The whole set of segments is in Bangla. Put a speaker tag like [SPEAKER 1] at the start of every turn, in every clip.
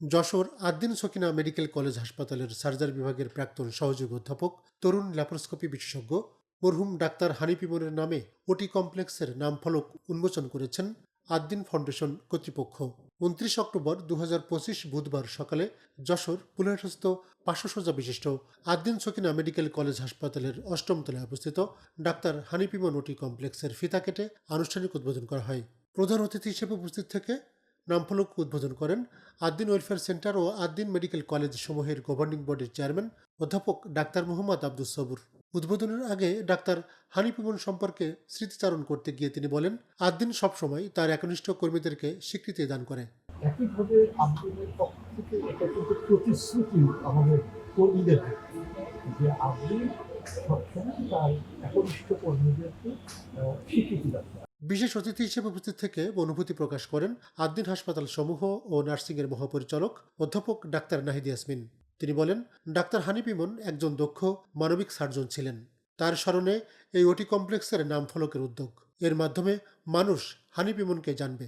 [SPEAKER 1] যশোর আদ্দিন সকিনা মেডিকেল কলেজ হাসপাতালের সার্জারি বিভাগের প্রাক্তন সহযোগী অধ্যাপক, তরুণ ল্যাপারোস্কোপি বিশেষজ্ঞ, মরহুম ডাক্তার হানিপিমনের নামে ওটি কমপ্লেক্সের নামফলক উন্মোচন করেছেন আদ্দিন ফাউন্ডেশন কর্তৃপক্ষ। উনত্রিশ অক্টোবর দু হাজার পঁচিশ বুধবার সকালে যশোর পুলিহাটস্থ পাঁচশো সজ্জা বিশিষ্ট আদ্দিন সকিনা মেডিকেল কলেজ হাসপাতালের অষ্টম তলায় অবস্থিত ডাক্তার হানিপিমন ওটি কমপ্লেক্সের ফিতা কেটে আনুষ্ঠানিক উদ্বোধন করা হয়। প্রধান অতিথি হিসেবে উপস্থিত থেকে নামফলক উদ্বোধন করেন আদ্দিন ওয়েলফেয়ার সেন্টার ও আদ্দিন মেডিকেল কলেজ সমূহের গভর্নিং বডির চেয়ারম্যান অধ্যাপক ডাক্তার মোহাম্মদ আব্দুল সবুর। উদ্বোধনের আগে ডাক্তার হানিপিমন সম্পর্কে স্মৃতিচারণ করতে গিয়ে তিনি বলেন আদ্দিন সবসময় তার একনিষ্ঠ কর্মীদেরকে স্বীকৃতি দান করে।
[SPEAKER 2] একইভাবে আব্দুলের পক্ষ থেকে এটা কিন্তু প্রতিশ্রুতি আমাদের যে আব্দুল সবসময় তার একনিষ্ঠ কর্মীদেরকে স্বীকৃতি রাখবে
[SPEAKER 1] বিশেষ অতিথি হিসেবে উপস্থিত থেকে অনুভূতি প্রকাশ করেন আদ্দিন হাসপাতাল সমূহ ও নার্সিংয়ের মহাপরিচালক অধ্যাপক ডাক্তার নাহিদ ইয়াসমিন। তিনি বলেন, ডাক্তার হানিপিমন একজন দক্ষ মানবিক সার্জন ছিলেন। তার স্মরণে এই ওটি কমপ্লেক্সের নাম ফলকের উদ্যোগ। এর মাধ্যমে মানুষ হানিপিমনকে জানবে।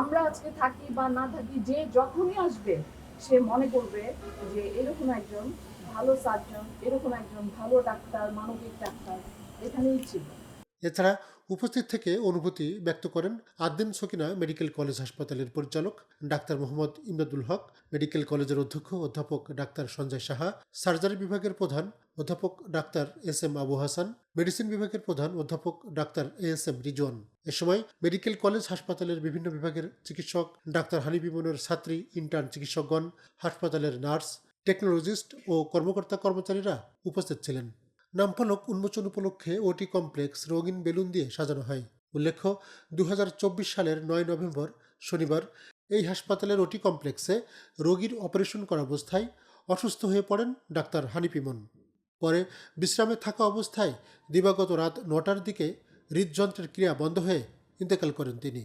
[SPEAKER 3] আমরা আজকে থাকি বা না থাকি, যে যখনই আসবে, সে মনে করবে যে এরকম একজন ভালো সার্জন, এরকম একজন ভালো ডাক্তার, মানবিক ডাক্তার এখানেই ছিল।
[SPEAKER 1] এছাড়া উপস্থিত থেকে অনুভূতি ব্যক্ত করেন আদ্দিন সকিনা মেডিকেল কলেজ হাসপাতালের পরিচালক ডাক্তার মোহাম্মদ ইমদাদুল হক, মেডিকেল কলেজের অধ্যক্ষ অধ্যাপক ডাক্তার সঞ্জয় সাহা, সার্জারি বিভাগের প্রধান অধ্যাপক doctor S M Abu Hasan, medicine বিভাগের প্রধান অধ্যাপক doctor A S M Rizwan. এ সময় মেডিকেল কলেজ হাসপাতালের বিভিন্ন বিভাগের চিকিৎসক ডাক্তার হানি বিমনের ছাত্রী, ইন্টার্ন চিকিৎসকগণ, হাসপাতালের নার্স, টেকনোলজিস্ট ও কর্মকর্তা কর্মচারীরা উপস্থিত ছিলেন। নামফলক উন্মোচন উপলক্ষে ওটি কমপ্লেক্স রঙিন বেলুন দিয়ে সাজানো হয়। উল্লেখ্য দু হাজার চব্বিশ সালের নয় নভেম্বর, শনিবার, এই হাসপাতালের ওটি কমপ্লেক্সে রোগীর অপারেশন করা অবস্থায় অসুস্থ হয়ে পড়েন ডাক্তার হানিপিমন পরে বিশ্রামে থাকা অবস্থায় দিবাগত রাত নটার দিকে হৃদযন্ত্রের ক্রিয়া বন্ধ হয়ে ইন্তেকাল করেন তিনি।